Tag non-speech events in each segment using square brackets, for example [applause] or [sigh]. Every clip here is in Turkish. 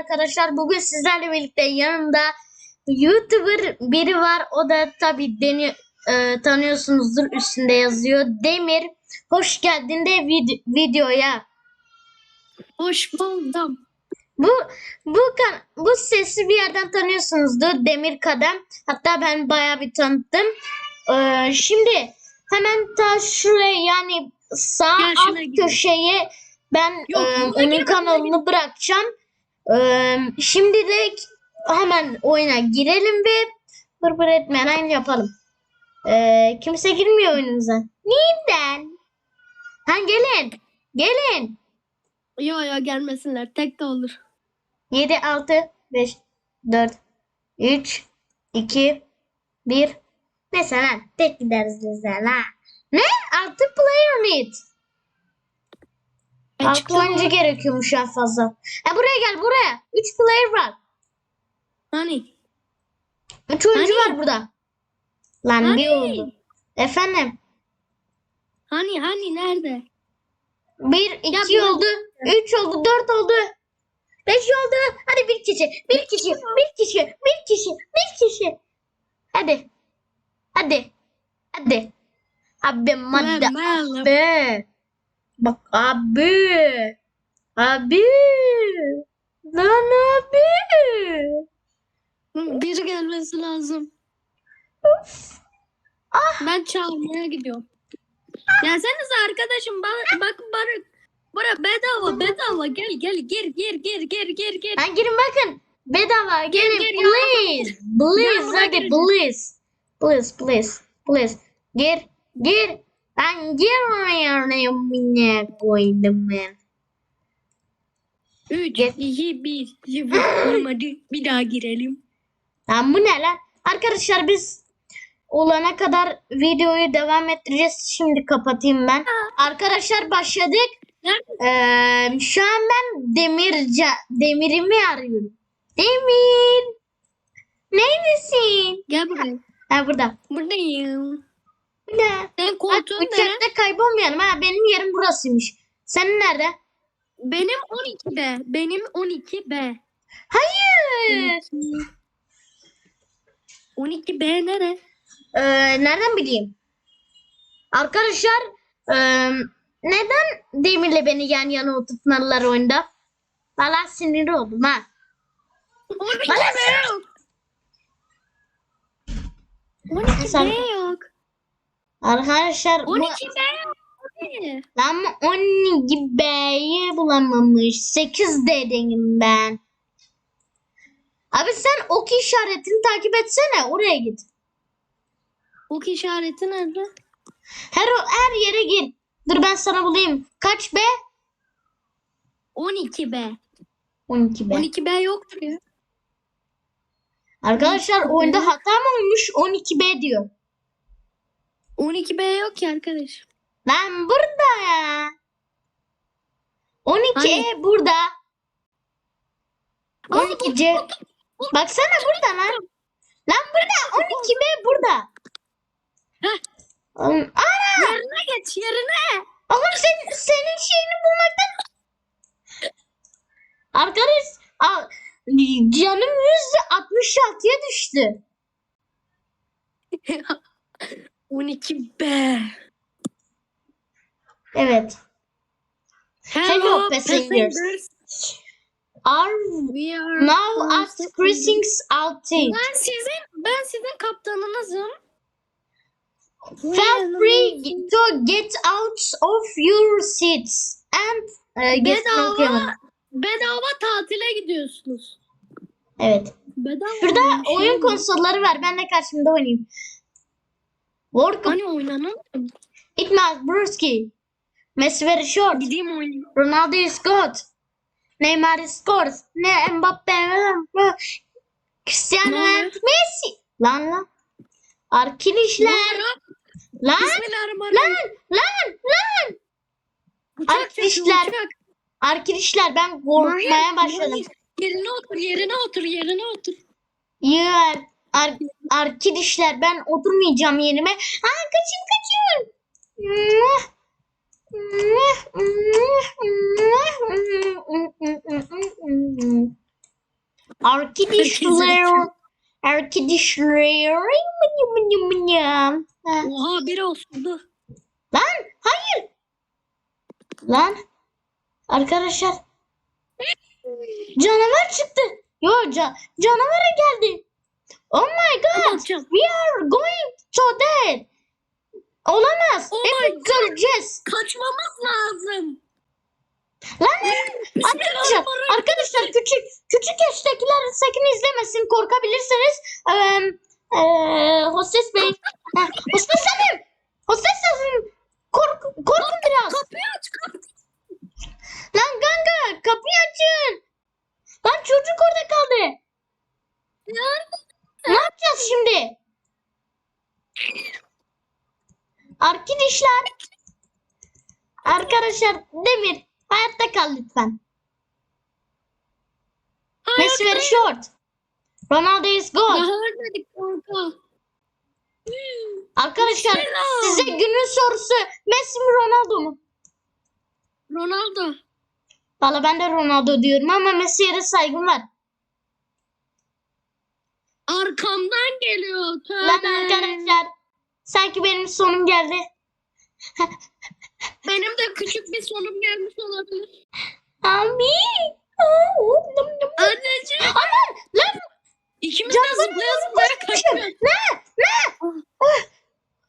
arkadaşlar bugün sizlerle birlikte yanımda YouTuber biri var. O da tabi deni e, tanıyorsunuzdur üstünde yazıyor. Demir hoş geldin de vid- videoya. Hoş buldum. Bu bu kan bu sesi bir yerden tanıyorsunuzdur. Demir Kadem. Hatta ben bayağı bir tanıttım. Ee, şimdi hemen ta şuraya yani sağ Gel alt köşeye ben Yok, e, onun girme, kanalını bırakacağım. Ee, şimdilik hemen oyuna girelim ve bır etmeden yapalım. Ee, kimse girmiyor oyunumuza. Neden? Ha gelin. Gelin. Yo yo gelmesinler. Tek de olur. 7, 6, 5, 4, 3, 2, 1. Mesela tek gideriz biz de la. Ne? 6 player need. 6 çıktı oyuncu mı? gerekiyormuş en fazla. E buraya gel buraya. 3 player var. Hani? 3 oyuncu Hani? var burada. Lan Hani? bir oldu. Efendim. Hani hani nerede? 1, 2 Ya bu- oldu. 3 oldu. 4 oldu. 5 oldu. Hadi bir kişi. Bir kişi. Bir kişi. Bir kişi. Bir kişi. Hadi. Hadi. Hadi. Abi madde. Abi. Bak abi. Abi. Lan abi. Biri gelmesi lazım. Ah. Ben çağırmaya gidiyorum. Gelsenize arkadaşım. Bak, bak Barış. Bura bedava bedava. Gel gel gir gir gir gir gir gir. Lan girin bakın. Bedava. Gelin gir, please. Please Yanıma hadi please. Please please. Please. Gir. Gir. Ben girmiyorum yine koydum ben. 3, Gel. 2, 1. 0. Olmadı. Bir daha girelim. Lan bu ne lan? Arkadaşlar biz olana kadar videoyu devam ettireceğiz. Şimdi kapatayım ben. Arkadaşlar başladık. Ee, şu an ben Demirca, Demir'imi arıyorum. Demir. Neredesin? Gel buraya. Ha burada. Buradayım. Burada. Senin Bak koltuğun nere? uçakta kaybolmayalım. Ha benim yerim burasıymış. Senin nerede? Benim 12B. Benim 12B. Hayır. 12B nere? Ee, nereden bileyim? Arkadaşlar e, neden Demir'le beni yan yana oturtmalılar oyunda? Valla sinir oldum ha. 12B yok. 12B yok. Arkadaşlar bu 12B yok. Hadi. lan 12 B'yi bulamamış. 8 dedim ben. Abi sen ok işaretini takip etsene. Oraya git. Ok işareti nerede? Her her yere gir. Dur ben sana bulayım. Kaç B? 12B. 12 B. 12B yoktur ya. Arkadaşlar 12B. oyunda hata mı olmuş? 12 B diyor. 12B yok ki arkadaş. Lan burada ya. 12 Hani? E burada. 12 C. Baksana burada lan. Lan burada 12 B burada. Heh. Oğlum, ana! Yerine geç yerine. Oğlum sen, senin şeyini bulmaktan. Arkadaş al, canım %66'ya düştü. [laughs] 12B. Evet. Hello, passengers. Are We are now at Crossings Outing. Ben sizin ben sizin kaptanınızım. Feel free to get out of your seats and uh, get Bedava bedava tatile gidiyorsunuz. Evet. Bedava. Şurada şey oyun konsolları var. Ben de karşımda oynayayım. Work Hani it must Bruski. Messi very short. Gideyim oynayayım. Ronaldo is good. Neymar is scores. Ne Mbappe. Cristiano and? Messi. Lan lan. Arkadaşlar. Lan. Lan. Lan. Lan. Arkadaşlar. Arkadaşlar ben korkmaya başladım. Yerine otur, yerine otur, yerine otur. Ya ar arkadaşlar ben oturmayacağım yerime. Aa kaçın kaçın. Arkadaşlar. Arkadaşlar. Ha. Oha biri osurdu. Lan hayır. Lan. Arkadaşlar. Canavar çıktı. Yo ca canavara geldi. Oh my god. Bakacağım. We are going to dead. Olamaz. Oh my Hepimiz öleceğiz. Kaçmamız lazım. Lan arkadaşlar, arkadaşlar küçük küçük yaştakiler sakın izlemesin. Korkabilirsiniz. Eee eee, hostes bey. [laughs] Hostes hanım. Hostes hanım. Kork, korkun biraz. Kapıyı aç kapıyı. Lan kanka kapıyı açın. Lan çocuk orada kaldı. Ne yapacağız şimdi? Arkadaşlar. Arkadaşlar Demir hayatta kal lütfen. Messi very short. Ronaldo is Daha gone. ölmedik kanka. Arkadaşlar Selam. size günün sorusu Messi mi Ronaldo mu? Ronaldo. Valla ben de Ronaldo diyorum ama Messi'ye de saygım var. Arkamdan geliyor. Tövbe. Lan arkadaşlar sanki benim sonum geldi. [laughs] Benim de küçük bir sonum gelmiş olabilir. Abi. Anneciğim. Aman lan İkimiz de Canım, zıplaya zıplaya kaçıyoruz. ne?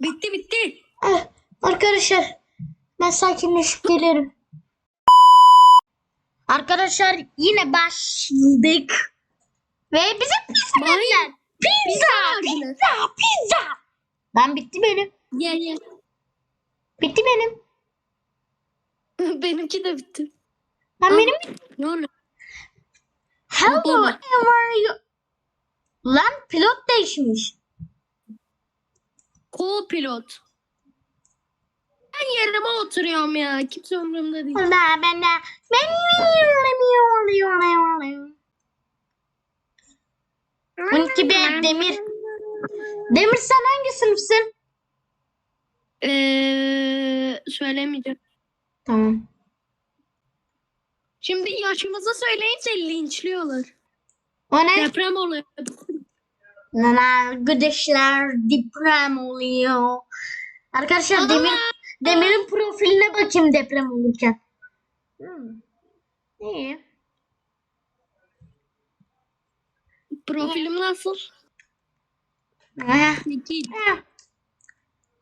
Bitti bitti. Ah, Arkadaşlar ben sakinleşip gelirim. Arkadaşlar yine başladık. Ve pizza Hayır. verdiler. Pizza, verdiler. pizza, pizza. Lan bitti benim. Ye ye. Bitti benim. [laughs] Benimki de bitti. Lan Ah. benim Ne oluyor? Hello, how are you? Lan pilot değişmiş. Co-pilot. Ben yerime oturuyorum ya. Kimse umurumda değil. Ben ben de ben 12 bir Demir. Demir sen hangi sınıfsın? Eee söylemeyeceğim. Tamam. Şimdi yaşımızı söyleyince linçliyorlar. O ne? Deprem oluyor. Lan arkadaşlar deprem oluyor. Arkadaşlar Aa! Demir Demir'in profiline bakayım deprem olurken. Hmm. İyi. Profilim nasıl? Eh, İki. eh.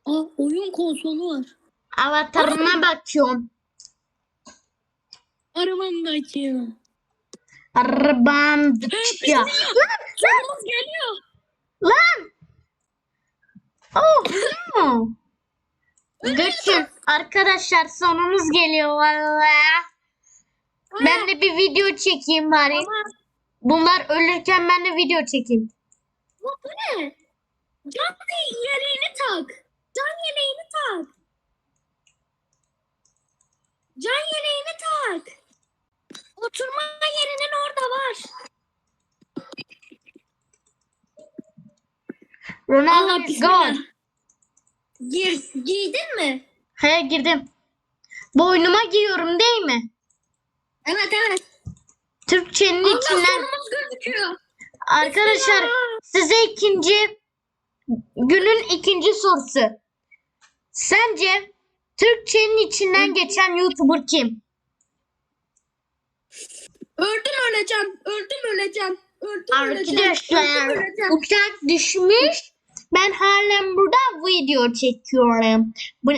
Aa, oyun konsolu var. Avatarına bakıyorum. Arabamdaki. Arabam ya. Sonumuz geliyor. Lan! Oh! [laughs] Göçün arkadaşlar sonumuz geliyor valla. Ben de bir video çekeyim bari. Ama Bunlar ölürken ben de video çekeyim. bu bu ne? Can yeleğini tak. Can yeleğini tak. Can yeleğini tak. Oturma yerinin orada var. Ronaldo is gone. Gir, giydin mi? He girdim. Boynuma giyiyorum değil mi? Evet evet. Türkçenin Allah içinden. gözüküyor. Arkadaşlar size ikinci günün ikinci sorusu. Sence Türkçenin içinden geçen YouTuber kim? Öldüm öleceğim. Öldüm öleceğim. Öldüm öleceğim. Arkadaşlar Öldüm öleceğim. uçak düşmüş. Ben halen burada video çekiyorum. Bu...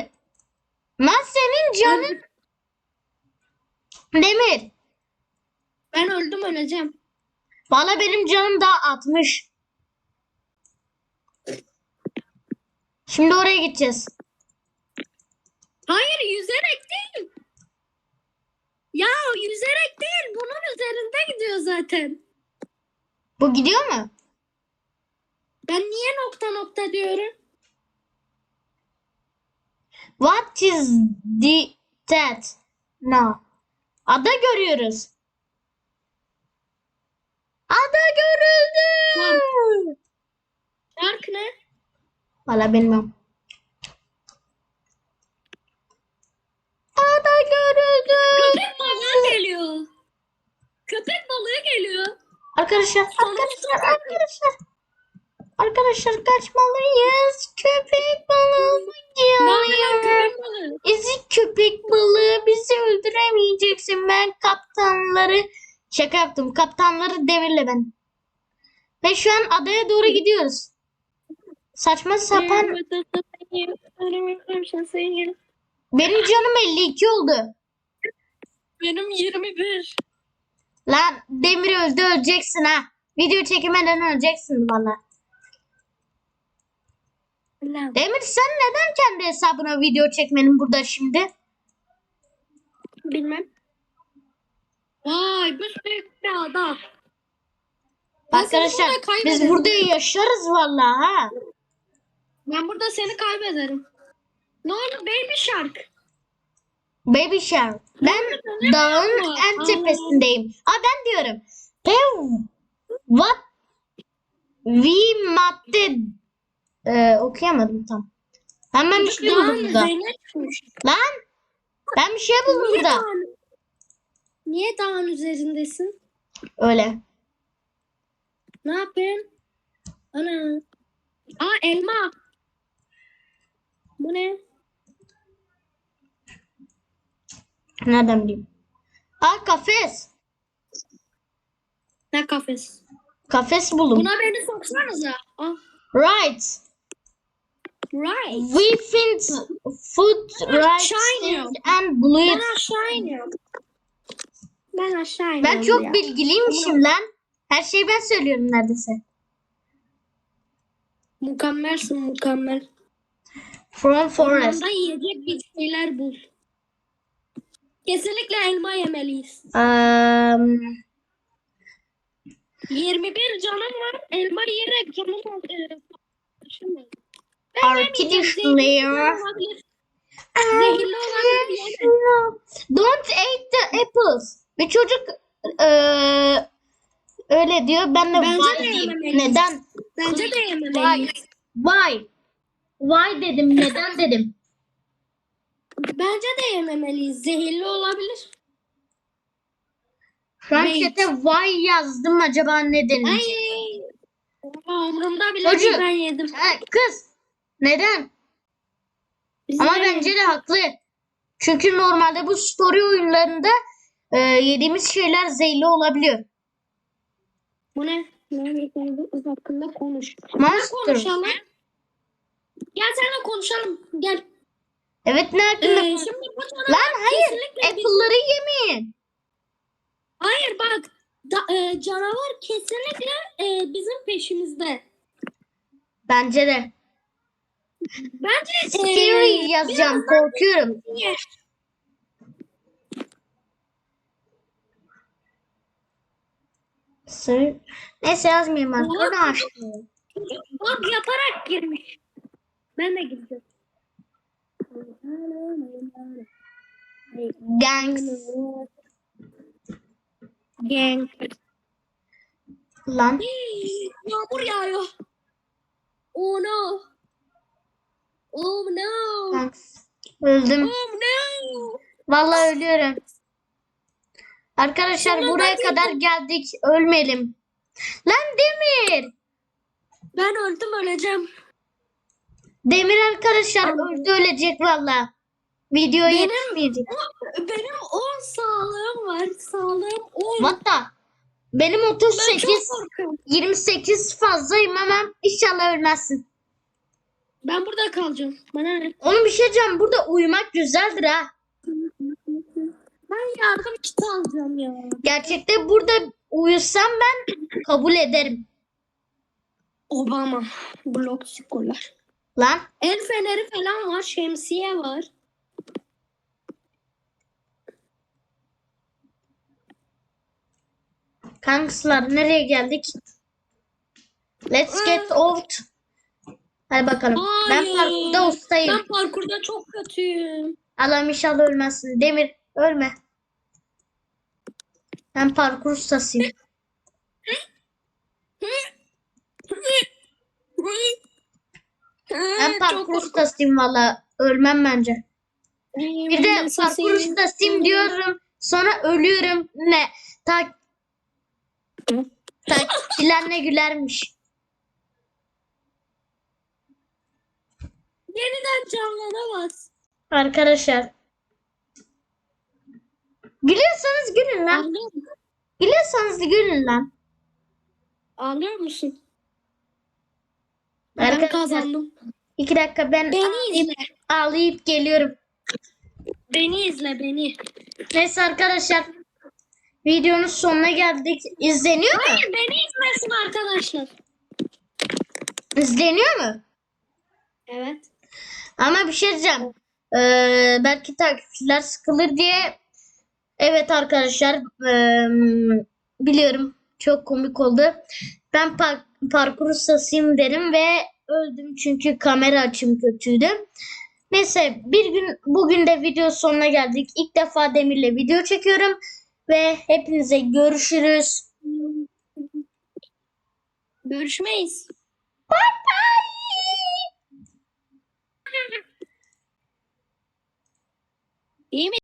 Lan senin canın Demir. Ben öldüm öleceğim. Valla benim canım daha 60. Şimdi oraya gideceğiz. Hayır yüzerek değil. Ya yüzerek değil. Bunun üzerinde gidiyor zaten. Bu gidiyor mu? Ben niye nokta nokta diyorum? What is the that? No. Ada görüyoruz. Ada görüldü. Şarkı ne? Valla bilmiyorum. Ada görüldü. Köpek balığı geliyor. Köpek balığı geliyor. Arkadaşlar, arkadaşlar, arkadaşlar. Arkadaşlar kaçmalıyız. Köpek balığı Ne yapıyorsun geliyor. köpek balığı? Ezik köpek balığı bizi öldüremeyeceksin. Ben kaptanları şaka yaptım. Kaptanları devirle ben. Ve şu an adaya doğru gidiyoruz. Saçma sapan. Benim canım 52 oldu. Benim 21. Lan Demir öldü öleceksin ha. Video çekmeden öleceksin valla. Lan. Demir sen neden kendi hesabına video çekmenin burada şimdi? Bilmem. Vay bir adam. Ben seni Arkadaşlar biz burada yaşarız valla ha. Ben burada seni kaybederim. Ne oldu baby shark? Baby Shark. Ben dağın en tepesindeyim. Aa ben diyorum. Hey, what we madde Ee, okuyamadım tam. Hemen bir şey buldum burada. Lan ben bir şey buldum burada. Niye dağın üzerindesin? Öyle. Ne yapıyorsun? Ana. Aa elma. Bu ne? Nereden bileyim? Aa kafes. Ne kafes? Kafes buldum. Buna beni soksanıza. Ah. Right. Right. We find food right Shiny. and blue. Aşağı iniyorum. Ben aşağı iniyorum. Ben çok ya. bilgiliymişim lan. Her şeyi ben söylüyorum neredeyse. Mükemmelsin mükemmel. From forest. Ormanda yiyecek bir şeyler bul. Kesinlikle elma yemeliyiz. Um, 21 canım var. Elma yiyerek canım taşımıyor. Ben Arkadaşlar. Don't eat the apples. Bir çocuk eee, öyle diyor. Ben de Bence de diyeyim. yememeliyiz. Neden? Bence de Why? yememeliyiz. Why? Why dedim. Neden dedim. Bence de yememeliyiz. Zehirli olabilir. Şu an Wait. chat'e why yazdım acaba neden? Ay. Umurumda bile Çocuk. değil ben yedim. Ha, kız. Neden? Biz Ama bence de haklı. Çünkü normalde bu story oyunlarında eee, yediğimiz şeyler zehirli olabiliyor. Bu ne? Biz hakkında konuş. Monster. Konuşalım. Gel seninle konuşalım. Gel. Evet ne hakkında? Ee, şimdi bu Lan hayır. Apple'ları yemeyin. Hayır bak. Da, e, canavar kesinlikle e, bizim peşimizde. Bence de. Bence e, Scary yazacağım. Korkuyorum. Niye? Sır. Neyse yazmayayım. Oha. Onu açtım. Bak yaparak girmiş. Ben de gireceğim. Gangs. Gang. Lan. Yağmur yağıyor. Oh no. Oh no. Gangs. Öldüm. Oh no. Vallahi ölüyorum. Arkadaşlar Sonra buraya ben kadar geldik. Ölmeyelim. Lan Demir. Ben öldüm öleceğim. Demir arkadaşlar öldü ölecek valla. Videoya yetişmeyecek. Benim 10 sağlığım var. Sağlığım 10. What the? Benim Ben 38, çok korkuyorum. 28 fazlayım ama inşallah ölmezsin. Ben burada kalacağım. Bana ne? Onun bir şey diyeceğim. Burada uyumak güzeldir ha. Ben yardım kiti alacağım ya. Gerçekte burada uyusam ben kabul ederim. Obama. Blok skolar. Lan El feneri falan var. Şemsiye var. kankıslar nereye geldik? Let's get out. Hadi bakalım. Ben Hayır. parkurda ustayım. Ben parkurda çok kötüyüm. Allah'ım inşallah ölmezsin. Demir ölme. Ben parkur ustasıyım. Ben [laughs] parkur ustasıyım valla. Ölmem bence. Bir de parkur ustasıyım diyorum. Sonra ölüyorum. Ne? Ta Takipçiler ne gülermiş. Yeniden canlanamaz. Arkadaşlar. Gülüyorsanız gülün lan. Ağlıyor musun? Gülüyorsanız gülün lan. Ağlıyor musun? Ben Arkadaşlar kazandım. iki dakika ben Beni izle. ağlayıp geliyorum. Beni izle beni. Neyse arkadaşlar. Videonun sonuna geldik. İzleniyor mu? Hayır beni izlesin arkadaşlar. İzleniyor mu? Evet. Ama bir şey diyeceğim. Ee, belki takipçiler sıkılır diye. Evet arkadaşlar. biliyorum. Çok komik oldu. Ben par parkur ustasıyım derim ve öldüm çünkü kamera açım kötüydü. Neyse bir gün bugün de video sonuna geldik. İlk defa Demir'le video çekiyorum ve hepinize görüşürüz. Görüşmeyiz. Bye bye. İyi mi?